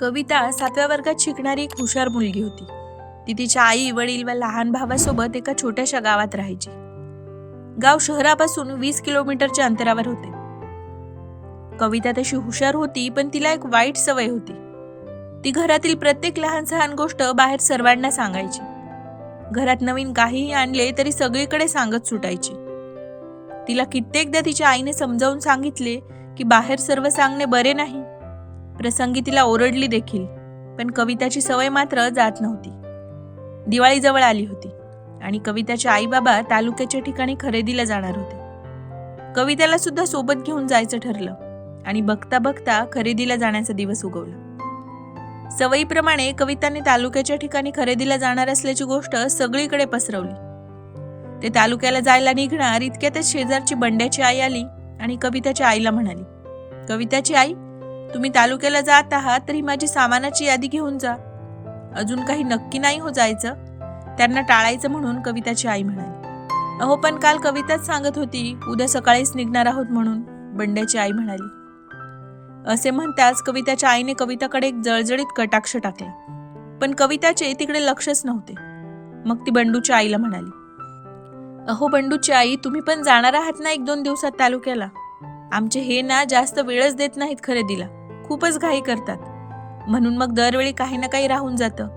कविता सातव्या वर्गात शिकणारी एक हुशार मुलगी होती. ती तिच्या आई वडील व लहान भावासोबत एका छोट्याशा गावात राहायची. गाव शहरापासून वीस किलोमीटरच्या अंतरावर होते. कविता तशी हुशार होती पण तिला एक वाईट सवय होती. ती घरातील प्रत्येक लहान सहान गोष्ट बाहेर सर्वांना सांगायची. घरात नवीन काहीही आणले तरी सगळीकडे सांगत सुटायची. तिला कित्येकदा तिच्या आईने समजावून सांगितले की बाहेर सर्व सांगणे बरे नाही. प्रसंगी तिला ओरडली देखील पण कविताची सवय मात्र जात नव्हती. दिवाळीजवळ आली होती आणि कविताचे आईबाबा तालुक्याच्या ठिकाणी खरेदीला जाणार होते. कविताला सुद्धा सोबत घेऊन जायचं ठरलं आणि बघता बघता खरेदीला जाण्याचा दिवस उगवला. सवयीप्रमाणे कविताने तालुक्याच्या ठिकाणी खरेदीला जाणार असल्याची गोष्ट सगळीकडे पसरवली. ते तालुक्याला जायला निघणार इतक्यातच शेजारची बंड्याची आई आली आणि कविताच्या आईला म्हणाली कविताची आई तुम्ही तालुक्याला जात आहात तर ही माझी सामानाची यादी घेऊन जा. अजून काही नक्की नाही हो जायचं. त्यांना टाळायचं म्हणून कविताची आई म्हणाली. अहो पण काल कविताच सांगत होती उद्या सकाळीच निघणार आहोत म्हणून बंड्याची आई म्हणाली. असे म्हणताच कविताच्या आईने कविताकडे एक जळजळीत कटाक्ष टाकला. पण कविताचे तिकडे लक्षच नव्हते. मग ती बंडूच्या आईला म्हणाली. अहो बंडूची आई तुम्ही पण जाणार आहात ना एक दोन दिवसात तालुक्याला? आमचे हे ना जास्त वेळच देत नाहीत खरेदीला. खूपच घाई करतात. म्हणून मग दरवेळी काही ना काही राहून जातं.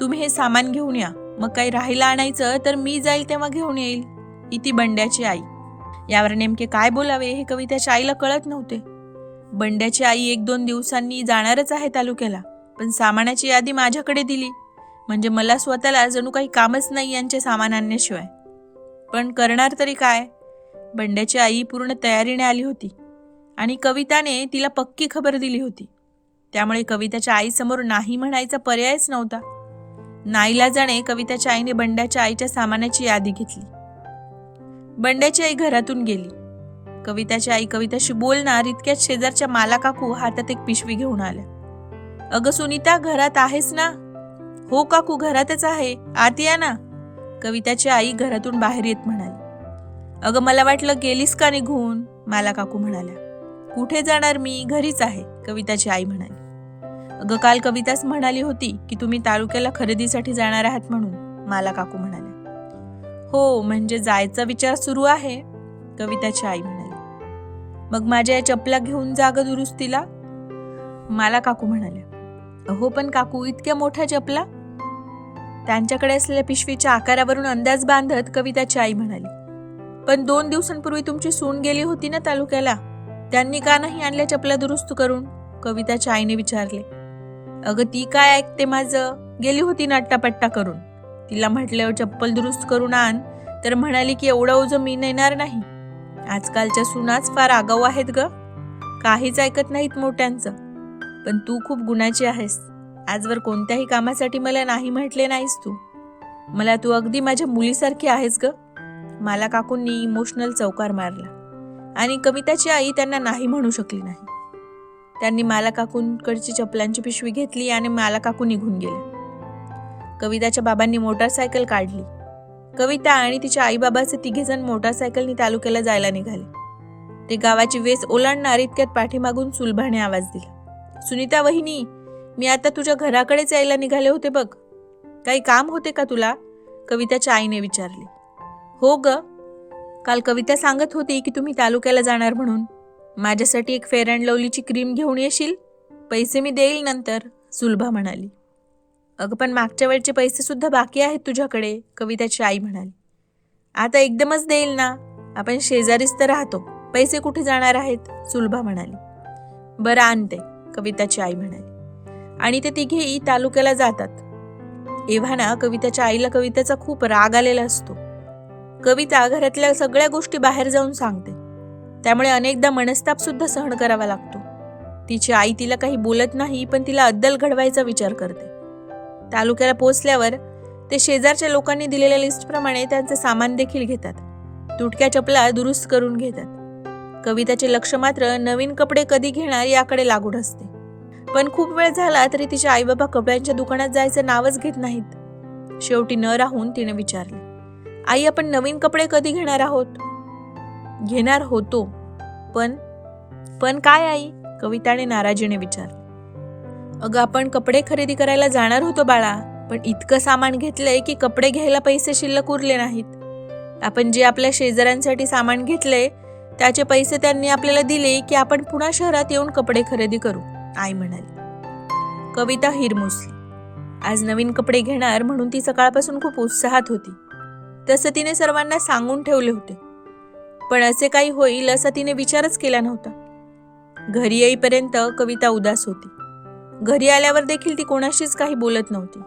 तुम्ही हे सामान घेऊन या. मग काही राहिला आणायचं तर मी जाईल तेव्हा घेऊन येईल. इति बंड्याची आई. यावर नेमके काय बोलावे हे कविताच्या आईला कळत नव्हते. बंड्याची आई एक दोन दिवसांनी जाणारच आहे तालुक्याला पण सामानाची यादी माझ्याकडे दिली. म्हणजे मला स्वतःला जणू काही कामच नाही यांचे सामान आणण्याशिवाय. पण करणार तरी काय? बंड्याची आई पूर्ण तयारीने आली होती. आणि कविताने तिला पक्की खबर दिली होती. त्यामुळे कविताच्या आईसमोर नाही म्हणायचा पर्यायच नव्हता. नाईलाजाने कविताच्या आईने बंड्याच्या आईच्या सामानाची यादी घेतली. बंड्याची आई घरातून गेली. कविताची आई कविताशी बोलणार इतक्याच शेजारच्या माला काकू हातात एक पिशवी घेऊन आल्या. अगं सुनीता घरात आहेस ना? हो काकू घरातच आहे. आत या ना? कविताची आई घरातून बाहेर येत म्हणाली. अगं मला वाटलं गेलीस का निघून? माला काकू म्हणाल्या. कुठे जाणार मी? घरीच आहे कविताची आई म्हणाली. अगं काल कविताच म्हणाली होती की तुम्ही तालुक्याला खरेदीसाठी जाणार आहात म्हणून माला काकू म्हणाल्या. हो म्हणजे जायचा विचार सुरू आहे कविताची आई म्हणाली. मग माझ्या या चपला घेऊन जा दुरुस्तीला? मला काकू म्हणाल्या. अहो पण काकू इतक्या मोठ्या चपला? त्यांच्याकडे असलेल्या पिशवीच्या आकारावरून अंदाज बांधत कविताची आई म्हणाली. पण दोन दिवसांपूर्वी तुमची सून गेली होती ना तालुक्याला? त्यांनी का नाही आणल्या चपला दुरुस्त करून? कविताच्या आईने विचारले. अगं ती काय ऐकते माझं? गेली होती नाट्टापट्टा करून. तिला म्हटल्यावर चप्पल दुरुस्त करून आण. तर म्हणाली की एवढं ओझं मी नेणार नाही. आजकालच्या सुनाच फार आगाऊ आहेत ग. काहीच ऐकत नाहीत मोठ्यांचं. पण तू खूप गुणाची आहेस. आजवर कोणत्याही कामासाठी मला नाही म्हटले नाहीस तू. मला तू अगदी माझ्या मुलीसारखी आहेस ग. मला काकूंनी इमोशनल चौकार मारला. आणि कविताची आई त्यांना नाही म्हणू शकली नाही. त्यांनी माला काकूंकडची चपलांची पिशवी घेतली आणि माला काकू निघून गेले. कविताच्या बाबांनी मोटारसायकल काढली. कविता आणि तिच्या आईबाबाचे तिघेजण मोटारसायकलनी तालुक्याला जायला निघाले. ते गावाची वेस ओलांडणार इतक्यात पाठीमागून सुलभाने आवाज दिला. सुनीता वहिनी मी आता तुझ्या घराकडेच यायला निघाले होते बघ. काही काम होते का तुला? कविताच्या आईने विचारले. हो ग काल कविता सांगत होती की तुम्ही तालुक्याला जाणार म्हणून. माझ्यासाठी एक फेअर अँड लवलीची क्रीम घेऊन येशील? पैसे मी देईल नंतर सुलभा म्हणाली. अगं पण मागच्या वेळचे पैसेसुद्धा बाकी आहेत तुझ्याकडे कविताची आई म्हणाली. आता एकदमच देईल ना? आपण शेजारीच तर राहतो. पैसे कुठे जाणार आहेत? सुलभा म्हणाली. बरं आणते कविताची आई म्हणाली. आणि ते तिघेही तालुक्याला जातात. एव्हाना कविताच्या आईला कविताचा खूप राग आलेला असतो. कविता घरातल्या सगळ्या गोष्टी बाहेर जाऊन सांगते. त्यामुळे अनेकदा मनस्ताप सुद्धा सहन करावा लागतो. तिची आई तिला काही बोलत नाही पण तिला अद्दल घडवायचा विचार करते. तालुक्याला पोचल्यावर ते शेजारच्या लोकांनी दिलेल्या लिस्टप्रमाणे त्यांचं सामान देखील घेतात. तुटक्या चपला दुरुस्त करून घेतात. कविताचे लक्ष मात्र नवीन कपडे कधी घेणार याकडे लागून असते. पण खूप वेळ झाला तरी तिचे आईबाबा कपड्यांच्या दुकानात जायचं नावच घेत नाहीत. शेवटी न राहून तिने विचारले आई आपण नवीन कपडे कधी घेणार आहोत? घेणार होतो. पण पण काय आई? कविताने नाराजीने विचारले. अगं आपण कपडे खरेदी करायला जाणार होतो बाळा पण इतकं सामान घेतलंय की कपडे घ्यायला पैसे शिल्लक उरले नाहीत. आपण जे आपल्या शेजाऱ्यांसाठी सामान घेतलंय त्याचे पैसे त्यांनी आपल्याला दिले की आपण पुन्हा शहरात येऊन कपडे खरेदी करू आई म्हणाली. कविता हिरमुसली. आज नवीन कपडे घेणार म्हणून ती सकाळपासून खूप उत्साहात होती. तसं तिने सर्वांना सांगून ठेवले होते. पण असे काही होईल असा तिने विचारच केला नव्हता. घरी येईपर्यंत कविता उदास होती. घरी आल्यावर देखील ती कोणाशीच काही बोलत नव्हती.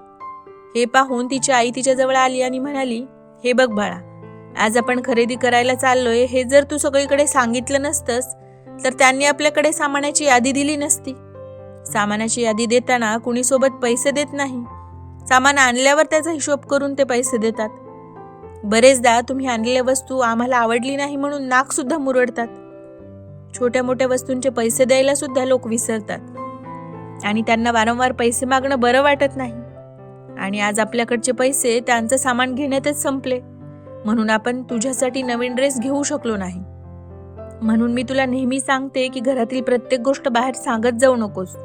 हे पाहून तिची आई तिच्याजवळ आली आणि म्हणाली हे बघ बाळा आज आपण खरेदी करायला चाललोय हे जर तू सगळीकडे सांगितलं नसतंस तर त्यांनी आपल्याकडे सामानाची यादी दिली नसती. सामानाची यादी देताना कुणी सोबत पैसे देत नाही. सामान आणल्यावर त्याचा हिशोब करून ते पैसे देतात. बरेचदा तुम्ही आणलेल्या वस्तू आम्हाला आवडली नाही म्हणून नाकसुद्धा मुरडतात. छोट्या मोठ्या वस्तूंचे पैसे द्यायला सुद्धा लोक विसरतात. आणि त्यांना वारंवार पैसे मागणं बरं वाटत नाही. आणि आज आपल्याकडचे पैसे त्यांचं सामान घेण्यातच संपले. म्हणून आपण तुझ्यासाठी नवीन ड्रेस घेऊ शकलो नाही. म्हणून मी तुला नेहमी सांगते की घरातील प्रत्येक गोष्ट बाहेर सांगत जाऊ नकोस.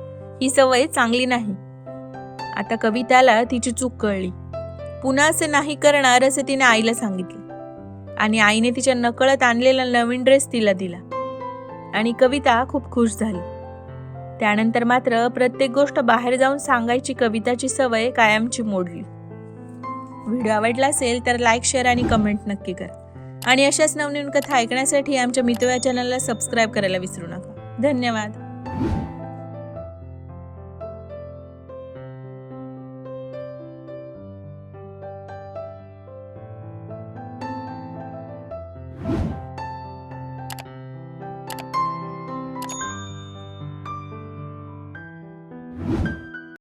ही सवय चांगली नाही. आता कविताला तिची चूक कळली. पुन्हा असं नाही करणार असं तिने आईला सांगितले. आणि आईने तिच्या नकळत आणलेला नवीन ड्रेस तिला दिला. आणि कविता खूप खुश झाली. त्यानंतर मात्र प्रत्येक गोष्ट बाहेर जाऊन सांगायची कविताची सवय कायमची मोडली. व्हिडिओ आवडला असेल तर लाईक शेअर आणि कमेंट नक्की करा. आणि अशाच नवनवीन कथा ऐकण्यासाठी आमच्या मित्र चॅनलला सबस्क्राईब करायला विसरू नका. धन्यवाद.